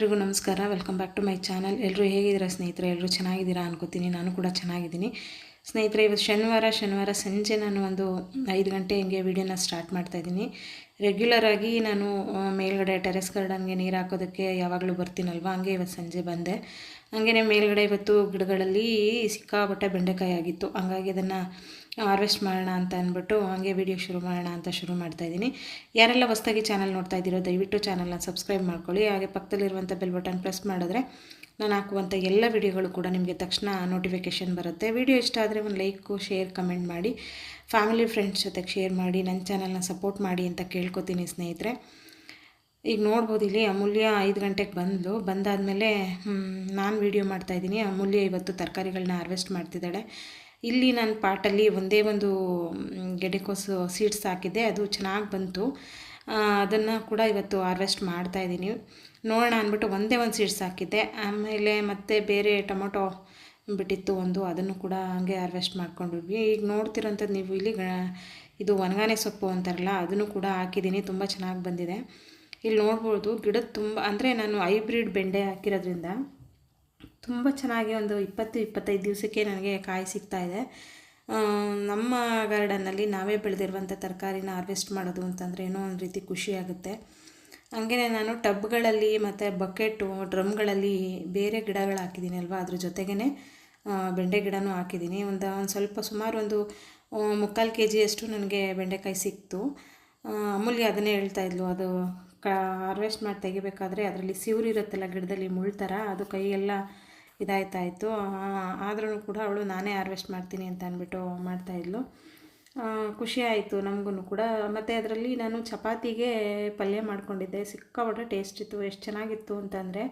ಎಲ್ರಿಗೂ ನಮಸ್ಕಾರ. Welcome back to my channel ಎಲ್ಲರೂ ಹೇಗಿದ್ದೀರಾ ಸ್ನೇಹಿತರೆ? ಎಲ್ಲರೂ ಚೆನ್ನಾಗಿದ್ದೀರಾ ಅನ್ಕೋತೀನಿ. ನಾನು ಕೂಡ ಚೆನ್ನಾಗಿದ್ದೀನಿ. ಸ್ನೇಹಿತರೆ, ಇವತ್ತು ಶನಿವಾರ ಶನಿವಾರ ಸಂಜೆ ನಾನು ಒಂದು ಐದು ಗಂಟೆ ಹಿಂಗೆ ವೀಡಿಯೋನ ಸ್ಟಾರ್ಟ್ ಮಾಡ್ತಾಯಿದ್ದೀನಿ ರೆಗ್ಯುಲರಾಗಿ ನಾನು ಮೇಲ್ಗಡೆ ಟೆರೆಸ್ ಗಾರ್ಡನ್ಗೆ ನೀರು ಹಾಕೋದಕ್ಕೆ ಯಾವಾಗಲೂ ಬರ್ತೀನಲ್ವ? ಹಂಗೆ ಇವತ್ತು ಸಂಜೆ ಬಂದೆ. ಹಾಗೆಯೇ ಮೇಲ್ಗಡೆ ಇವತ್ತು ಗಿಡಗಳಲ್ಲಿ ಸಿಕ್ಕಾಪಟ್ಟೆ ಬೆಂಡೆಕಾಯಿ ಆಗಿತ್ತು. ಹಂಗಾಗಿ ಅದನ್ನು ಹಾರ್ವೆಸ್ಟ್ ಮಾಡೋಣ ಅಂತ ಅಂದ್ಬಿಟ್ಟು ಹಾಗೆ ವಿಡಿಯೋ ಶುರು ಮಾಡೋಣ ಅಂತ ಶುರು ಮಾಡ್ತಾ ಇದ್ದೀನಿ. ಯಾರೆಲ್ಲ ಹೊಸ್ದಾಗಿ ಚಾನಲ್ ನೋಡ್ತಾ ಇದ್ದೀರೋ ದಯವಿಟ್ಟು ಚಾನಲ್ನ ಸಬ್ಸ್ಕ್ರೈಬ್ ಮಾಡ್ಕೊಳ್ಳಿ. ಹಾಗೆ ಪಕ್ಕದಲ್ಲಿರುವಂಥ ಬೆಲ್ ಬಟನ್ ಪ್ರೆಸ್ ಮಾಡಿದ್ರೆ ನಾನು ಹಾಕುವಂಥ ಎಲ್ಲ ವಿಡಿಯೋಗಳು ಕೂಡ ನಿಮಗೆ ತಕ್ಷಣ ನೋಟಿಫಿಕೇಷನ್ ಬರುತ್ತೆ. ವಿಡಿಯೋ ಇಷ್ಟ ಆದರೆ ಒಂದು ಲೈಕು ಶೇರ್ ಕಮೆಂಟ್ ಮಾಡಿ. ಫ್ಯಾಮಿಲಿ ಫ್ರೆಂಡ್ಸ್ ಜೊತೆಗೆ ಶೇರ್ ಮಾಡಿ ನನ್ನ ಚಾನಲ್ನ ಸಪೋರ್ಟ್ ಮಾಡಿ ಅಂತ ಕೇಳ್ಕೊತೀನಿ ಸ್ನೇಹಿತರೆ. ಈಗ ನೋಡ್ಬೋದು ಇಲ್ಲಿ ಅಮೂಲ್ಯ ಐದು ಗಂಟೆಗೆ ಬಂದು ಬಂದಾದಮೇಲೆ ನಾನು ವೀಡಿಯೋ ಮಾಡ್ತಾಯಿದ್ದೀನಿ ಅಮೂಲ್ಯ ಇವತ್ತು ತರಕಾರಿಗಳನ್ನ ಹಾರ್ವೆಸ್ಟ್ ಮಾಡ್ತಿದ್ದಾಳೆ. ಇಲ್ಲಿ ನನ್ನ ಪಾಟಲ್ಲಿ ಒಂದೇ ಒಂದು ಗೆಡೆಕೋಸು ಸೀಡ್ಸ್ ಹಾಕಿದ್ದೆ. ಅದು ಚೆನ್ನಾಗಿ ಬಂತು. ಅದನ್ನು ಕೂಡ ಇವತ್ತು ಹಾರ್ವೆಸ್ಟ್ ಮಾಡ್ತಾಯಿದ್ದೀನಿ ನೋಡೋಣ ಅಂದ್ಬಿಟ್ಟು ಒಂದೇ ಒಂದು ಸೀಡ್ಸ್ ಹಾಕಿದ್ದೆ. ಆಮೇಲೆ ಮತ್ತೆ ಬೇರೆ ಟೊಮೊಟೊ ಬಿಟ್ಟಿತ್ತು ಒಂದು ಅದನ್ನು ಕೂಡ ಹಂಗೆ ಹಾರ್ವೆಸ್ಟ್ ಮಾಡ್ಕೊಂಡಿದ್ವಿ ಈಗ ನೋಡ್ತಿರೋಂಥದ್ದು ನೀವು ಇಲ್ಲಿ ಇದು ಒಣಗಾನೆ ಸೊಪ್ಪು ಅಂತಾರಲ್ಲ ಅದನ್ನು ಕೂಡ ಹಾಕಿದ್ದೀನಿ ತುಂಬ ಚೆನ್ನಾಗಿ ಬಂದಿದೆ. ಇಲ್ಲಿ ನೋಡ್ಬೋದು ಗಿಡದ ತುಂಬ ಅಂದರೆ ನಾನು ಹೈಬ್ರಿಡ್ ಬೆಂಡೆ ಹಾಕಿರೋದ್ರಿಂದ ತುಂಬ ಚೆನ್ನಾಗಿ ಒಂದು ಇಪ್ಪತ್ತು ಇಪ್ಪತ್ತೈದು ದಿವಸಕ್ಕೆ ನನಗೆ ಕಾಯಿ ಸಿಗ್ತಾ ಇದೆ. ಆ, ನಮ್ಮ ಗಾರ್ಡನ್ನಲ್ಲಿ ನಾವೇ ಬೆಳೆದಿರುವಂಥ ತರಕಾರಿನ ಹಾರ್ವೆಸ್ಟ್ ಮಾಡೋದು ಅಂತಂದರೆ ಏನೋ ಒಂದು ರೀತಿ ಖುಷಿ ಆಗುತ್ತೆ. ಹಾಗೆಯೇ ನಾನು ಟಬ್ಗಳಲ್ಲಿ ಮತ್ತು ಬಕೆಟು, ಡ್ರಮ್ಗಳಲ್ಲಿ ಬೇರೆ ಗಿಡಗಳು ಹಾಕಿದ್ದೀನಿ ಅಲ್ವಾ? ಅದ್ರ ಜೊತೆಗೇ ಬೆಂಡೆ ಗಿಡನೂ ಹಾಕಿದ್ದೀನಿ. ಒಂದು ಒಂದು ಸ್ವಲ್ಪ ಸುಮಾರು ಒಂದು ಮುಕ್ಕಾಲು ಕೆ ಜಿಯಷ್ಟು ನನಗೆ ಬೆಂಡೆಕಾಯಿ ಸಿಕ್ತು. ಅಮೂಲ್ಯ ಅದನ್ನೇ ಹೇಳ್ತಾ ಇದ್ಲು. ಅದು ಕ, ಹಾರ್ವೆಸ್ಟ್ ಮಾಡಿ ತೆಗಿಬೇಕಾದ್ರೆ ಅದರಲ್ಲಿ ಸಿವ್ರು ಇರುತ್ತಲ್ಲ ಗಿಡದಲ್ಲಿ ಮುಳ್ಳು ಥರ, ಅದು ಕೈಯೆಲ್ಲ ಇದಾಯ್ತಾ ಇತ್ತು ಆದ್ರೂ ಕೂಡ ಅವಳು ನಾನೇ ಹಾರ್ವೆಸ್ಟ್ ಮಾಡ್ತೀನಿ ಅಂತ ಅಂದ್ಬಿಟ್ಟು ಮಾಡ್ತಾಯಿದ್ಲು ಖುಷಿ ಆಯಿತು ನಮಗೂ ಕೂಡ. ಮತ್ತು ಅದರಲ್ಲಿ ನಾನು ಚಪಾತಿಗೆ ಪಲ್ಯ ಮಾಡ್ಕೊಂಡಿದ್ದೆ. ಸಿಕ್ಕಾಪಟ್ಟೆ ಟೇಸ್ಟ್ ಇತ್ತು. ಎಷ್ಟು ಚೆನ್ನಾಗಿತ್ತು ಅಂತಂದರೆ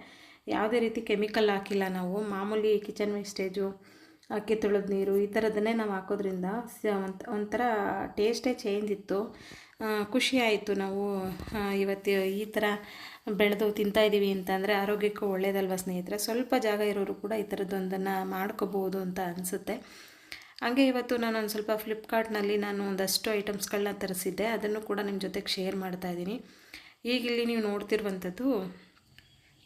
ಯಾವುದೇ ರೀತಿ ಕೆಮಿಕಲ್ ಹಾಕಿಲ್ಲ ನಾವು. ಮಾಮೂಲಿ ಕಿಚನ್ ವೇಸ್ಟೇಜು ಅಕ್ಕಿ ತೊಳೆದ ನೀರು ಈ ಥರದನ್ನೇ ನಾವು ಹಾಕೋದ್ರಿಂದ ಒಂಥರ ಟೇಸ್ಟೇ ಚೇಂಜ್ ಇತ್ತು. ಖುಷಿ ಆಯಿತು ನಾವು ಇವತ್ತು ಈ ಥರ ಬೆಳೆದು ತಿಂತಾಯಿದ್ದೀವಿ ಅಂತಂದರೆ ಆರೋಗ್ಯಕ್ಕೂ ಒಳ್ಳೆಯದಲ್ವ ಸ್ನೇಹಿತರೆ? ಸ್ವಲ್ಪ ಜಾಗ ಇರೋರು ಕೂಡ ಈ ಥರದ್ದೊಂದನ್ನು ಮಾಡ್ಕೋಬೋದು ಅಂತ ಅನಿಸುತ್ತೆ. ಹಾಗೆ ಇವತ್ತು ನಾನು ಒಂದು ಸ್ವಲ್ಪ ಫ್ಲಿಪ್ಕಾರ್ಟ್ನಲ್ಲಿ ನಾನು ಒಂದಷ್ಟು ಐಟಮ್ಸ್ಗಳನ್ನ ತರಿಸಿದ್ದೆ. ಅದನ್ನು ಕೂಡ ನಿಮ್ಮ ಜೊತೆಗೆ ಶೇರ್ ಮಾಡ್ತಾ ಇದ್ದೀನಿ ಈಗ ಇಲ್ಲಿ ನೀವು ನೋಡ್ತಿರುವಂಥದ್ದು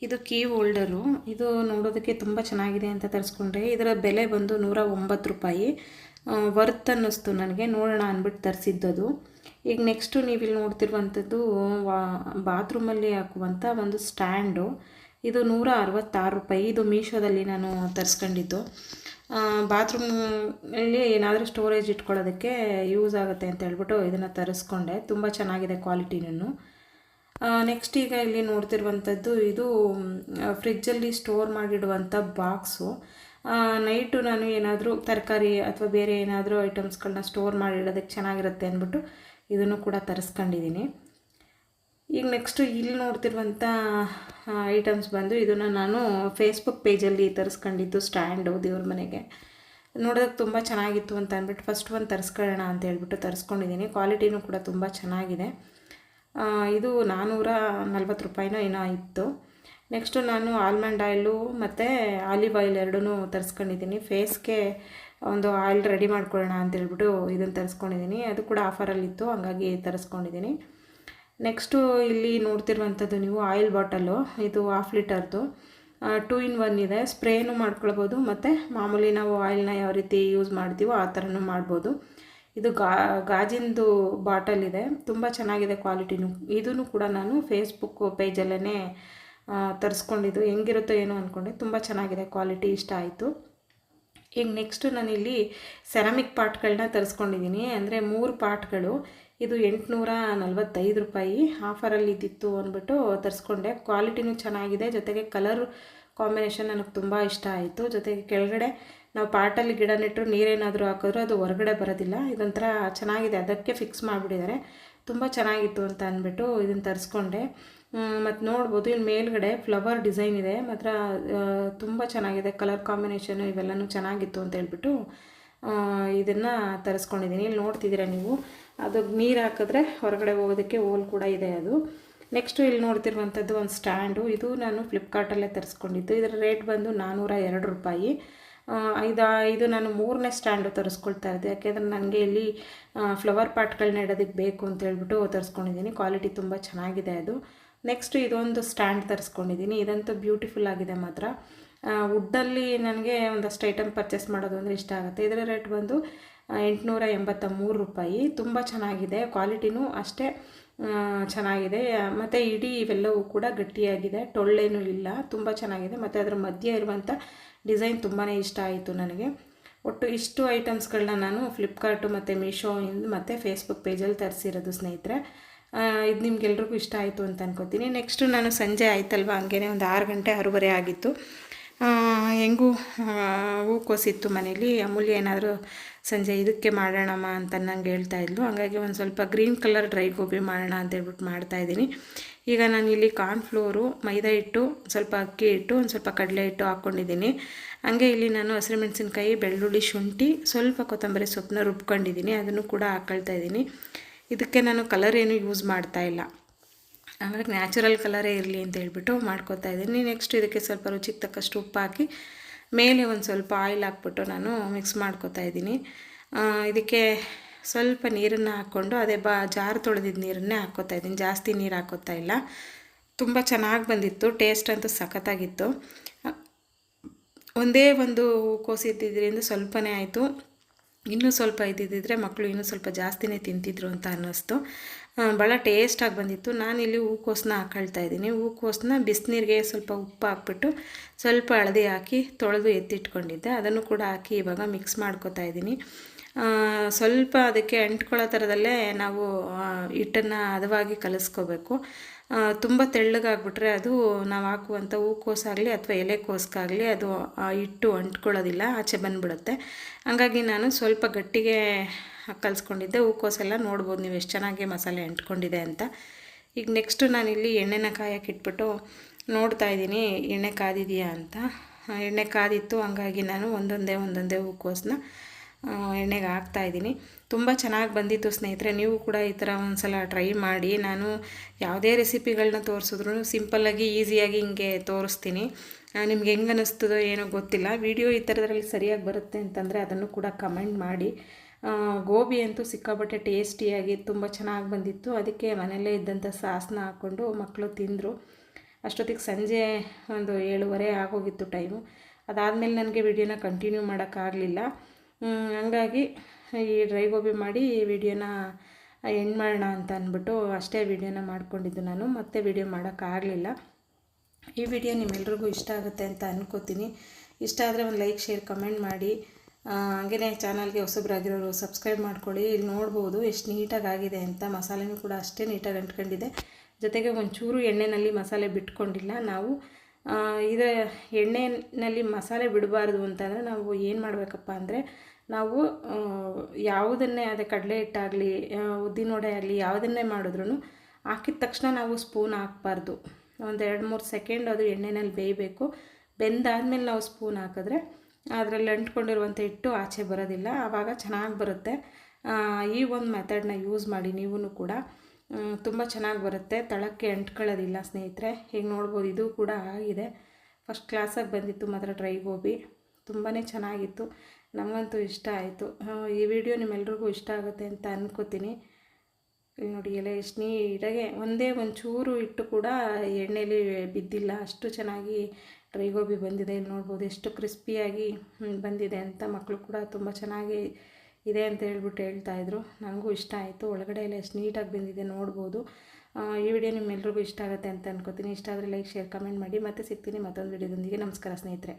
ಇದು ಕೀ ಹೋಲ್ಡರು ಇದು ನೋಡೋದಕ್ಕೆ ತುಂಬ ಚೆನ್ನಾಗಿದೆ ಅಂತ ತರಿಸ್ಕೊಂಡ್ರೆ. ಇದರ ಬೆಲೆ ಬಂದು ನೂರ ಒಂಬತ್ತು ರೂಪಾಯಿ ವರ್ತ್ ಅನ್ನಿಸ್ತು ನನಗೆ. ನೋಡೋಣ ಅಂದ್ಬಿಟ್ಟು ತರಿಸಿದ್ದದು. ಈಗ ನೆಕ್ಸ್ಟು ನೀವು ಇಲ್ಲಿ ನೋಡ್ತಿರುವಂಥದ್ದು, ವಾ ಬಾತ್ರೂಮಲ್ಲಿ ಹಾಕುವಂಥ ಒಂದು ಸ್ಟ್ಯಾಂಡು ಇದು ನೂರ ಅರವತ್ತಾರು ರೂಪಾಯಿ. ಇದು ಮೀಶೋದಲ್ಲಿ ನಾನು ತರಿಸ್ಕೊಂಡಿದ್ದು. ಬಾತ್ರೂಮಲ್ಲಿ ಏನಾದರೂ ಸ್ಟೋರೇಜ್ ಇಟ್ಕೊಳ್ಳೋದಕ್ಕೆ ಯೂಸ್ ಆಗುತ್ತೆ ಅಂತ ಹೇಳ್ಬಿಟ್ಟು ಇದನ್ನು ತರಿಸ್ಕೊಂಡೆ. ತುಂಬ ಚೆನ್ನಾಗಿದೆ ಕ್ವಾಲಿಟಿನೂ ನೆಕ್ಸ್ಟ್ ಈಗ ಇಲ್ಲಿ ನೋಡ್ತಿರುವಂಥದ್ದು ಇದು ಫ್ರಿಜ್ಜಲ್ಲಿ ಸ್ಟೋರ್ ಮಾಡಿಡುವಂಥ ಬಾಕ್ಸು ನೈಟು ನಾನು ಏನಾದರೂ ತರಕಾರಿ ಅಥವಾ ಬೇರೆ ಏನಾದರೂ ಐಟಮ್ಸ್ಗಳನ್ನ ಸ್ಟೋರ್ ಮಾಡಿಡೋದಕ್ಕೆ ಚೆನ್ನಾಗಿರುತ್ತೆ ಅಂದ್ಬಿಟ್ಟು ಇದನ್ನು ಕೂಡ ತರಿಸ್ಕೊಂಡಿದ್ದೀನಿ. ಈಗ ನೆಕ್ಸ್ಟು ಇಲ್ಲಿ ನೋಡ್ತಿರುವಂಥ ಐಟಮ್ಸ್ ಬಂದು ಇದನ್ನು ನಾನು ಫೇಸ್ಬುಕ್ ಪೇಜಲ್ಲಿ ತರಿಸ್ಕೊಂಡಿದ್ದು ಸ್ಟ್ಯಾಂಡು ದೇವ್ರ ಮನೆಗೆ. ನೋಡೋದಕ್ಕೆ ತುಂಬ ಚೆನ್ನಾಗಿತ್ತು ಅಂತ ಅಂದ್ಬಿಟ್ಟು ಫಸ್ಟ್ ಒಂದು ತರಿಸ್ಕೊಳ್ಳೋಣ ಅಂತ ಹೇಳ್ಬಿಟ್ಟು ತರಿಸ್ಕೊಂಡಿದ್ದೀನಿ. ಕ್ವಾಲಿಟಿನೂ ಕೂಡ ತುಂಬ ಚೆನ್ನಾಗಿದೆ. ಇದು ನಾನ್ನೂರ ನಲ್ವತ್ತು ರೂಪಾಯಿನೋ ಏನೋ ಇತ್ತು. ನೆಕ್ಸ್ಟು ನಾನು ಆಲ್ಮಂಡ್ ಆಯಿಲು ಮತ್ತು ಆಲಿವ್ ಆಯಿಲ್ ಎರಡೂ ತರಿಸ್ಕೊಂಡಿದ್ದೀನಿ. ಫೇಸ್ಗೆ ಒಂದು ಆಯಿಲ್ ರೆಡಿ ಮಾಡ್ಕೊಳ್ಳೋಣ ಅಂತ ಹೇಳ್ಬಿಟ್ಟು ಇದನ್ನು ತರಿಸ್ಕೊಂಡಿದ್ದೀನಿ. ಅದು ಕೂಡ ಆಫರಲ್ಲಿತ್ತು ಹಾಗಾಗಿ ತರಿಸ್ಕೊಂಡಿದ್ದೀನಿ. ನೆಕ್ಸ್ಟು ಇಲ್ಲಿ ನೋಡ್ತಿರುವಂಥದ್ದು ನೀವು ಆಯಿಲ್ ಬಾಟಲು ಇದು ಹಾಫ್ ಲೀಟರ್ದು. ಟೂ ಇನ್ ಒನ್ ಇದೆ. ಸ್ಪ್ರೇನೂ ಮಾಡ್ಕೊಳ್ಬೋದು, ಮತ್ತು ಮಾಮೂಲಿ ನಾವು ಆಯಿಲ್ನ ಯಾವ ರೀತಿ ಯೂಸ್ ಮಾಡ್ತೀವೋ ಆ ಥರನೂ ಮಾಡ್ಬೋದು. ಇದು ಗಾ, ಗಾಜಿಂದು ಬಾಟಲ್ ಇದೆ. ತುಂಬ ಚೆನ್ನಾಗಿದೆ ಕ್ವಾಲಿಟಿನೂ. ಇದೂ ಕೂಡ ನಾನು ಫೇಸ್ಬುಕ್ ಪೇಜಲ್ಲೇ ತರಿಸ್ಕೊಂಡಿದ್ದು. ಹೆಂಗಿರುತ್ತೋ ಏನೋ ಅಂದ್ಕೊಂಡೆ ತುಂಬ ಚೆನ್ನಾಗಿದೆ ಕ್ವಾಲಿಟಿ, ಇಷ್ಟ ಆಯಿತು. ಈಗ ನೆಕ್ಸ್ಟು ನಾನಿಲ್ಲಿ ಸೆರಾಮಿಕ್ ಪಾಟ್ಗಳನ್ನ ತರಿಸ್ಕೊಂಡಿದ್ದೀನಿ ಅಂದರೆ ಮೂರು ಪಾಟ್ಗಳು. ಇದು ಎಂಟುನೂರ ನಲ್ವತ್ತೈದು ರೂಪಾಯಿ. ಆಫರಲ್ಲಿ ಇದ್ದಿತ್ತು ಅಂದ್ಬಿಟ್ಟು ತರಿಸ್ಕೊಂಡೆ. ಕ್ವಾಲಿಟಿನೂ ಚೆನ್ನಾಗಿದೆ. ಜೊತೆಗೆ ಕಲರ್ ಕಾಂಬಿನೇಷನ್ ನನಗೆ ತುಂಬ ಇಷ್ಟ ಆಯಿತು. ಜೊತೆಗೆ ಕೆಳಗಡೆ ನಾವು ಪಾಟಲ್ಲಿ ಗಿಡ ನೆಟ್ಟರು ನೀರೇನಾದರೂ ಹಾಕಿದ್ರು ಅದು ಹೊರಗಡೆ ಬರೋದಿಲ್ಲ. ಇದೊಂಥರ ಚೆನ್ನಾಗಿದೆ. ಅದಕ್ಕೆ ಫಿಕ್ಸ್ ಮಾಡಿಬಿಟ್ಟಿದ್ದಾರೆ. ತುಂಬ ಚೆನ್ನಾಗಿತ್ತು ಅಂತ ಅಂದ್ಬಿಟ್ಟು ಇದನ್ನು ತರಿಸ್ಕೊಂಡೆ. ಮತ್ತು ನೋಡ್ಬೋದು ಇಲ್ಲಿ ಮೇಲ್ಗಡೆ ಫ್ಲವರ್ ಡಿಸೈನ್ ಇದೆ. ಮಾತ್ರ ತುಂಬ ಚೆನ್ನಾಗಿದೆ. ಕಲರ್ ಕಾಂಬಿನೇಷನು ಇವೆಲ್ಲನೂ ಚೆನ್ನಾಗಿತ್ತು ಅಂತ ಹೇಳ್ಬಿಟ್ಟು ಇದನ್ನು ತರಿಸ್ಕೊಂಡಿದ್ದೀನಿ. ಇಲ್ಲಿ ನೋಡ್ತಿದ್ದೀರಾ ನೀವು? ಅದು ನೀರು ಹಾಕಿದ್ರೆ ಹೊರಗಡೆ ಹೋಗೋದಕ್ಕೆ ಹೋಲ್ ಕೂಡ ಇದೆ ಅದು. ನೆಕ್ಸ್ಟು ಇಲ್ಲಿ ನೋಡ್ತಿರುವಂಥದ್ದು ಒಂದು ಸ್ಟ್ಯಾಂಡು ಇದು ನಾನು ಫ್ಲಿಪ್ಕಾರ್ಟಲ್ಲೇ ತರಿಸ್ಕೊಂಡಿದ್ದು. ಇದರ ರೇಟ್ ಬಂದು ನಾನ್ನೂರ ಎರಡು ರೂಪಾಯಿ. ಇದು ಇದು ನಾನು ಮೂರನೇ ಸ್ಟ್ಯಾಂಡು ತರಿಸ್ಕೊಳ್ತಾ ಇದ್ದೆ ಯಾಕೆಂದರೆ ನನಗೆ ಇಲ್ಲಿ ಫ್ಲವರ್ ಪಾಟ್ಗಳನ್ನ ಇಡೋದಕ್ಕೆ ಬೇಕು ಅಂತ ಹೇಳ್ಬಿಟ್ಟು ತರಿಸ್ಕೊಂಡಿದ್ದೀನಿ. ಕ್ವಾಲಿಟಿ ತುಂಬ ಚೆನ್ನಾಗಿದೆ ಅದು. ನೆಕ್ಸ್ಟ್ ಇದೊಂದು ಸ್ಟ್ಯಾಂಡ್ ತರಿಸ್ಕೊಂಡಿದ್ದೀನಿ. ಇದಂತೂ ಬ್ಯೂಟಿಫುಲ್ ಆಗಿದೆ ಮಾತ್ರ. ವುಡ್ಡಲ್ಲಿ ನನಗೆ ಒಂದಷ್ಟು ಐಟಮ್ ಪರ್ಚೇಸ್ ಮಾಡೋದು ಅಂದರೆ ಇಷ್ಟ ಆಗುತ್ತೆ. ಇದರ ರೇಟ್ ಬಂದು ಎಂಟುನೂರ ಎಂಬತ್ತ ಮೂರು ರೂಪಾಯಿ. ತುಂಬ ಚೆನ್ನಾಗಿದೆ. ಕ್ವಾಲಿಟಿನೂ ಅಷ್ಟೇ. ಚೆನ್ನಾಗಿದೆ. ಮತ್ತು ಇಡೀ ಇವೆಲ್ಲವೂ ಕೂಡ ಗಟ್ಟಿಯಾಗಿದೆ. ಟೊಳ್ಳೇನೂ ಇಲ್ಲ. ತುಂಬ ಚೆನ್ನಾಗಿದೆ. ಮತ್ತು ಅದರ ಮಧ್ಯೆ ಇರುವಂಥ ಡಿಸೈನ್ ತುಂಬಾ ಇಷ್ಟ ಆಯಿತು ನನಗೆ. ಒಟ್ಟು ಇಷ್ಟು ಐಟಮ್ಸ್ಗಳನ್ನ ನಾನು ಫ್ಲಿಪ್ಕಾರ್ಟು ಮತ್ತು ಮೀಶೋ ಇಂದ ಮತ್ತು ಫೇಸ್ಬುಕ್ ಪೇಜಲ್ಲಿ ತರಿಸಿರೋದು ಸ್ನೇಹಿತರೆ. ಇದು ನಿಮ್ಗೆಲ್ರಿಗೂ ಇಷ್ಟ ಆಯಿತು ಅಂತ ಅನ್ಕೋತೀನಿ. ನೆಕ್ಸ್ಟು ನಾನು ಸಂಜೆ ಆಯ್ತಲ್ವ? ಹಂಗೇ ಒಂದು ಆರು ಗಂಟೆ ಆರೂವರೆ ಆಗಿತ್ತು. ಹೆಂಗೂ ಹೂಕೋಸಿತ್ತು ಮನೇಲಿ. ಅಮೂಲ್ಯ ಏನಾದರೂ ಸಂಜೆ ಇದಕ್ಕೆ ಮಾಡೋಣಮ್ಮ ಅಂತ ನಂಗೆ ಹೇಳ್ತಾ ಇದ್ಲು. ಹಾಗಾಗಿ ಒಂದು ಸ್ವಲ್ಪ ಗ್ರೀನ್ ಕಲರ್ ಡ್ರೈ ಗೋಬಿ ಮಾಡೋಣ ಅಂತ ಹೇಳ್ಬಿಟ್ಟು ಮಾಡ್ತಾಯಿದ್ದೀನಿ ಈಗ ನಾನು ಇಲ್ಲಿ ಕಾರ್ನ್ಫ್ಲೋರು ಮೈದಾ ಹಿಟ್ಟು, ಸ್ವಲ್ಪ ಅಕ್ಕಿ ಹಿಟ್ಟು, ಒಂದು ಸ್ವಲ್ಪ ಕಡಲೆ ಹಿಟ್ಟು ಹಾಕ್ಕೊಂಡಿದ್ದೀನಿ. ಹಂಗೆ ಇಲ್ಲಿ ನಾನು ಹಸಿರು ಮೆಣಸಿನ್ಕಾಯಿ, ಬೆಳ್ಳುಳ್ಳಿ ಶುಂಠಿ, ಸ್ವಲ್ಪ ಕೊತ್ತಂಬರಿ ಸೊಪ್ಪನ್ನ ರುಬ್ಕೊಂಡಿದ್ದೀನಿ. ಅದನ್ನು ಕೂಡ ಹಾಕೊಳ್ತಾ ಇದ್ದೀನಿ. ಇದಕ್ಕೆ ನಾನು ಕಲರ್ ಏನು ಯೂಸ್ ಮಾಡ್ತಾ ಇಲ್ಲ. ಹಾಗಾಗಿ ನ್ಯಾಚುರಲ್ ಕಲರೇ ಇರಲಿ ಅಂತ ಹೇಳ್ಬಿಟ್ಟು ಮಾಡ್ಕೊತಾ ಇದ್ದೀನಿ. ನೆಕ್ಸ್ಟ್ ಇದಕ್ಕೆ ಸ್ವಲ್ಪ ರುಚಿಗೆ ತಕ್ಕಷ್ಟು ಉಪ್ಪು ಹಾಕಿ, ಮೇಲೆ ಒಂದು ಸ್ವಲ್ಪ ಆಯಿಲ್ ಹಾಕ್ಬಿಟ್ಟು ನಾನು ಮಿಕ್ಸ್ ಮಾಡ್ಕೊತಾ ಇದ್ದೀನಿ. ಇದಕ್ಕೆ ಸ್ವಲ್ಪ ನೀರನ್ನು ಹಾಕ್ಕೊಂಡು ಅದೇ ಬಾ, ಜಾರು ತೊಳೆದಿದ್ದ ನೀರನ್ನೇ ಹಾಕ್ಕೋತಾ ಇದ್ದೀನಿ. ಜಾಸ್ತಿ ನೀರು ಹಾಕೋತಾ ಇಲ್ಲ. ತುಂಬ ಚೆನ್ನಾಗಿ ಬಂದಿತ್ತು ಟೇಸ್ಟ್ ಅಂತೂ ಸಖತ್ತಾಗಿತ್ತು. ಒಂದೇ ಒಂದು ಹೂಕೋಸು ಇದ್ದಿದ್ದರಿಂದ ಸ್ವಲ್ಪನೇ ಆಯಿತು. ಇನ್ನೂ ಸ್ವಲ್ಪ ಇದ್ದಿದ್ದರೆ ಮಕ್ಕಳು ಇನ್ನೂ ಸ್ವಲ್ಪ ಜಾಸ್ತಿನೇ ತಿಂತಿದ್ರು ಅಂತ ಅನ್ನಿಸ್ತು. ಭಾಳ ಟೇಸ್ಟಾಗಿ ಬಂದಿತ್ತು. ನಾನಿಲ್ಲಿ ಹೂಕೋಸನ್ನ ಹಾಕೊಳ್ತಾ ಇದ್ದೀನಿ. ಹೂಕೋಸನ್ನ ಬಿಸಿನೀರಿಗೆ ಸ್ವಲ್ಪ ಉಪ್ಪು ಹಾಕ್ಬಿಟ್ಟು ಸ್ವಲ್ಪ ಹಳದಿ ಹಾಕಿ ತೊಳೆದು ಎತ್ತಿಟ್ಕೊಂಡಿದ್ದೆ. ಅದನ್ನು ಕೂಡ ಹಾಕಿ ಇವಾಗ ಮಿಕ್ಸ್ ಮಾಡ್ಕೊತಾ ಇದ್ದೀನಿ. ಸ್ವಲ್ಪ ಅದಕ್ಕೆ ಅಂಟ್ಕೊಳ್ಳೋ ಥರದಲ್ಲೇ ನಾವು ಹಿಟ್ಟನ್ನು ಹದವಾಗಿ ಕಲಿಸ್ಕೋಬೇಕು. ತುಂಬ ತೆಳ್ಳಗಾಗ್ಬಿಟ್ರೆ ಅದು ನಾವು ಹಾಕುವಂಥ ಹೂಕೋಸಾಗಲಿ ಅಥವಾ ಎಲೆಕೋಸ್ಗಾಗಲಿ ಅದು ಹಿಟ್ಟು ಅಂಟ್ಕೊಳ್ಳೋದಿಲ್ಲ, ಆಚೆ ಬಂದುಬಿಡುತ್ತೆ. ಹಾಗಾಗಿ ನಾನು ಸ್ವಲ್ಪ ಗಟ್ಟಿಗೆ ಕಲಿಸ್ಕೊಂಡಿದ್ದೆ, ಹೂಕೋಸೆಲ್ಲ ನೋಡ್ಬೋದು, ನೀವು ಎಷ್ಟು ಚೆನ್ನಾಗಿ ಮಸಾಲೆ ಅಂಟ್ಕೊಂಡಿದೆ ಅಂತ. ಈಗ ನೆಕ್ಸ್ಟು ನಾನಿಲ್ಲಿ ಎಣ್ಣೆನ ಕಾಯಕ್ಕೆ ಇಟ್ಬಿಟ್ಟು ನೋಡ್ತಾ ಇದ್ದೀನಿ, ಎಣ್ಣೆ ಕಾದಿದೆಯಾ ಅಂತ. ಎಣ್ಣೆ ಕಾದಿತ್ತು, ಹಂಗಾಗಿ ನಾನು ಒಂದೊಂದೇ ಒಂದೊಂದೇ ಹೂಕೋಸನ್ನ ಎಣ್ಣೆಗೆ ಹಾಕ್ತಾ ಇದ್ದೀನಿ. ತುಂಬ ಚೆನ್ನಾಗಿ ಬಂದಿತ್ತು ಸ್ನೇಹಿತರೆ, ನೀವು ಕೂಡ ಈ ಥರ ಒಂದು ಸಲ ಟ್ರೈ ಮಾಡಿ. ನಾನು ಯಾವುದೇ ರೆಸಿಪಿಗಳನ್ನ ತೋರಿಸಿದ್ರು ಸಿಂಪಲ್ಲಾಗಿ ಈಸಿಯಾಗಿ ಹಿಂಗೆ ತೋರಿಸ್ತೀನಿ. ನಿಮ್ಗೆ ಹೆಂಗೆ ಅನ್ನಿಸ್ತದೋ ಏನೋ ಗೊತ್ತಿಲ್ಲ. ವಿಡಿಯೋ ಈ ಥರದ್ರಲ್ಲಿ ಸರಿಯಾಗಿ ಬರುತ್ತೆ ಅಂತಂದರೆ ಅದನ್ನು ಕೂಡ ಕಮೆಂಟ್ ಮಾಡಿ. ಗೋಬಿ ಅಂತೂ ಸಿಕ್ಕಾಪಟ್ಟೆ ಟೇಸ್ಟಿಯಾಗಿ ತುಂಬ ಚೆನ್ನಾಗಿ ಬಂದಿತ್ತು. ಅದಕ್ಕೆ ಮನೆಯಲ್ಲೇ ಇದ್ದಂಥ ಸಾಸನ ಹಾಕ್ಕೊಂಡು ಮಕ್ಕಳು ತಿಂದರು. ಅಷ್ಟೊತ್ತಿಗೆ ಸಂಜೆ ಒಂದು ಏಳುವರೆ ಆಗೋಗಿತ್ತು ಟೈಮು. ಅದಾದಮೇಲೆ ನನಗೆ ವಿಡಿಯೋನ ಕಂಟಿನ್ಯೂ ಮಾಡೋಕ್ಕಾಗಲಿಲ್ಲ. ಹಂಗಾಗಿ ಈ ಡ್ರೈ ಗೋಬಿ ಮಾಡಿ ಈ ವಿಡಿಯೋನ ಎಂಡ್ ಮಾಡೋಣ ಅಂತ ಅಂದ್ಬಿಟ್ಟು ಅಷ್ಟೇ ವಿಡಿಯೋನ ಮಾಡ್ಕೊಂಡಿದ್ದು ನಾನು. ಮತ್ತೆ ವಿಡಿಯೋ ಮಾಡೋಕ್ಕಾಗಲಿಲ್ಲ. ಈ ವಿಡಿಯೋ ನಿಮ್ಮೆಲ್ರಿಗೂ ಇಷ್ಟ ಆಗುತ್ತೆ ಅಂತ ಅಂದ್ಕೋತೀನಿ ಇಷ್ಟ ಆದರೆ ಒಂದು ಲೈಕ್, ಶೇರ್, ಕಮೆಂಟ್ ಮಾಡಿ. ಹಾಗೆಯೇ ಚಾನಲ್ಗೆ ಹೊಸಬ್ರಾಗಿರೋರು ಸಬ್ಸ್ಕ್ರೈಬ್ ಮಾಡ್ಕೊಳ್ಳಿ ಇಲ್ಲಿ ನೋಡ್ಬೋದು ಎಷ್ಟು ನೀಟಾಗಿ ಆಗಿದೆ ಅಂತ. ಮಸಾಲೆನೂ ಕೂಡ ಅಷ್ಟೇ ನೀಟಾಗಿ ಅಂಟ್ಕೊಂಡಿದೆ. ಜೊತೆಗೆ ಒಂಚೂರು ಎಣ್ಣೆಯಲ್ಲಿ ಮಸಾಲೆ ಬಿಟ್ಕೊಂಡಿಲ್ಲ. ನಾವು ಆ, ಇದು ಎಣ್ಣೆಯಲ್ಲಿ ಮಸಾಲೆ ಬಿಡಬಾರ್ದು ಅಂತಂದರೆ ನಾವು ಏನು ಮಾಡಬೇಕಪ್ಪ ಅಂದರೆ ನಾವು ಯಾವುದನ್ನೇ ಅದೇ ಕಡಲೆ ಹಿಟ್ಟಾಗಲಿ ಉದ್ದಿನವಡೆ ಆಗಲಿ ಯಾವುದನ್ನೇ ಮಾಡಿದ್ರೂ ಹಾಕಿದ ತಕ್ಷಣ ನಾವು ಸ್ಪೂನ್ ಹಾಕ್ಬಾರ್ದು. ಒಂದು ಎರಡು ಮೂರು ಸೆಕೆಂಡ್ ಅದು ಎಣ್ಣೆನಲ್ಲಿ ಬೇಯಬೇಕು. ಬೆಂದಾದ್ಮೇಲೆ ನಾವು ಸ್ಪೂನ್ ಹಾಕಿದ್ರೆ ಅದರಲ್ಲಿ ಅಂಟ್ಕೊಂಡಿರುವಂಥ ಹಿಟ್ಟು ಆಚೆ ಬರೋದಿಲ್ಲ, ಆವಾಗ ಚೆನ್ನಾಗಿ ಬರುತ್ತೆ. ಈ ಒಂದು ಮೆಥಡ್ನ ಯೂಸ್ ಮಾಡಿ ನೀವೂ ಕೂಡ ತುಂಬ ಚೆನ್ನಾಗಿ ಬರುತ್ತೆ. ತಳಕ್ಕೆ ಅಂಟ್ಕೊಳ್ಳೋದಿಲ್ಲ ಸ್ನೇಹಿತರೆ, ಹೀಗೆ ನೋಡ್ಬೋದು, ಇದು ಕೂಡ ಆಗಿದೆ. ಫಸ್ಟ್ ಕ್ಲಾಸಾಗಿ ಬಂದಿತ್ತು, ಮಾತ್ರ ಡ್ರೈ ಗೋಬಿ ತುಂಬಾ ಚೆನ್ನಾಗಿತ್ತು. ನಮಗಂತೂ ಇಷ್ಟ ಆಯಿತು. ಈ ವಿಡಿಯೋ ನಿಮ್ಮೆಲ್ರಿಗೂ ಇಷ್ಟ ಆಗುತ್ತೆ ಅಂತ ಅನ್ಕೋತೀನಿ. ಇಲ್ಲಿ ನೋಡಿ ಎಲೆ ಎಷ್ಟು ನೀಟಾಗೆ ಒಂದೇ ಒಂಚೂರು ಇಟ್ಟು ಕೂಡ ಎಣ್ಣೆಲಿ ಬಿದ್ದಿಲ್ಲ. ಅಷ್ಟು ಚೆನ್ನಾಗಿ ಡ್ರೈ ಗೋಬಿ ಬಂದಿದೆ. ಇಲ್ಲಿ ನೋಡ್ಬೋದು ಎಷ್ಟು ಕ್ರಿಸ್ಪಿಯಾಗಿ ಬಂದಿದೆ ಅಂತ ಮಕ್ಕಳು ಕೂಡ ತುಂಬ ಚೆನ್ನಾಗಿ ಇದೆ ಅಂತ ಹೇಳ್ಬಿಟ್ಟು ಹೇಳ್ತಾಯಿದ್ರು ನನಗೂ ಇಷ್ಟ ಆಯಿತು. ಒಳಗಡೆ ಎಲ್ಲ ಎಷ್ಟು ನೀಟಾಗಿ ಬಂದಿದೆ ನೋಡ್ಬೋದು. ಈ ವಿಡಿಯೋ ನಿಮ್ಮೆಲ್ರಿಗೂ ಇಷ್ಟ ಆಗುತ್ತೆ ಅಂತ ಅನ್ಕೋತೀನಿ. ಇಷ್ಟ ಆದರೆ ಲೈಕ್, ಶೇರ್, ಕಮೆಂಟ್ ಮಾಡಿ. ಮತ್ತೆ ಸಿಗ್ತೀನಿ ಮತ್ತೊಂದು ವಿಡಿಯೋದೊಂದಿಗೆ. ನಮಸ್ಕಾರ ಸ್ನೇಹಿತರೆ.